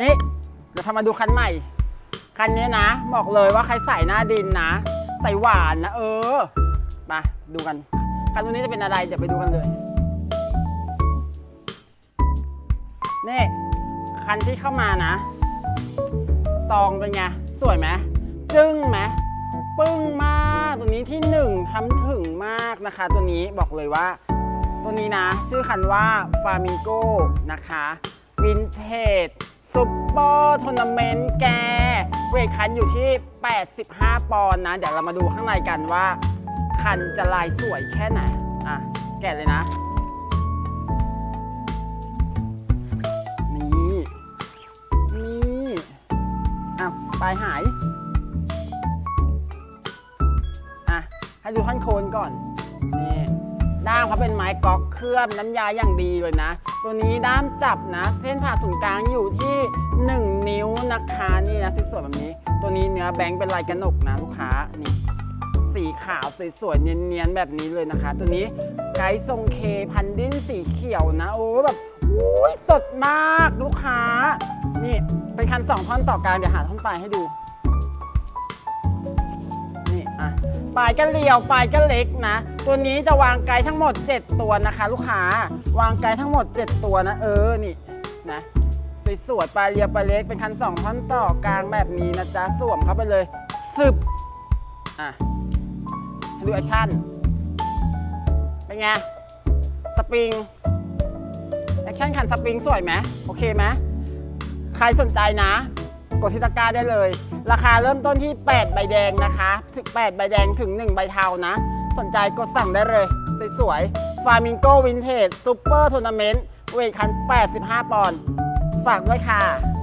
นี่เราทำมาดูคันใหม่ คันนี้นะ บอกเลยว่าใครใส่หน้าดินนะ ใส่หวานนะ เออ มาดูกัน คันตัวนี้จะเป็นอะไร เดี๋ยวไปดูกันเลยนี่คันที่เข้ามานะ ซองเป็นไง สวยไหมจึ้งไหมปึ้งมากตัวนี้ที่หนึ่งทำถึงมากนะคะ ตัวนี้บอกเลยว่า ตัวนี้นะ ชื่อคันว่าฟามิงโกนะคะวินเทจ ซุปเปอร์ทัวร์นาเมนต์แก เวทคันอยู่ที่ 85 ปอนด์นะ เดี๋ยวเรามาดูข้างในกันว่า คันจะลายสวยแค่ไหน อะ แกะเลยนะ นี่นี่อ้าวปลายหาย อะ ให้ดูท่อนโคนก่อน ด้ามเขาเป็นไม้ก๊อกเคลือบน้ำยาอย่างดีเลยนะ ตัวนี้ด้ามจับนะ เส้นผ่าศูนย์กลางอยู่ที่ 1 นิ้วนะคะนี่นะสวยๆแบบนี้ ตัวนี้เนื้อแบงค์เป็นลายกระหนกนะลูกค้านี่สีขาวสวยๆเนียนๆแบบนี้เลยนะคะ ตัวนี้ไกด์ทรงเคพันดิ้นสีเขียวนะโอ้แบบอุ้ยสดมากลูกค้า นี่เป็นคันสองท่อนต่อกลางเดี๋ยวหาท่อนปลายให้ดู ปลายก็เรียวปลายก็เล็กนะ ตัวนี้จะวางไกด์ทั้งหมด 7 ตัวนะคะ ลูกค้าวางไกด์ทั้งหมด 7 ตัวนะเออนี่นะสวยๆปลายเรียวปลายเล็กเป็นคันสองท่อนต่อกลางแบบนี้นะจ๊ะสวมเข้าไปเลยซึบอะดูแอคชั่นเป็นไงสปริงแอคชั่นคันสปริงสวยไหมโอเคไหมใครสนใจนะ กดที่ตะกร้าได้เลย ราคาเริ่มต้นที่ 8 ใบแดงนะคะถึง8ใบแดงถึง 1 ใบเทานะ สนใจกดสั่งได้เลย สวยๆฟามิงโกวินเทจซูเปอร์ทัวร์นาเมนต์เวทคัน 85 ปอนด์ฝากด้วยค่ะ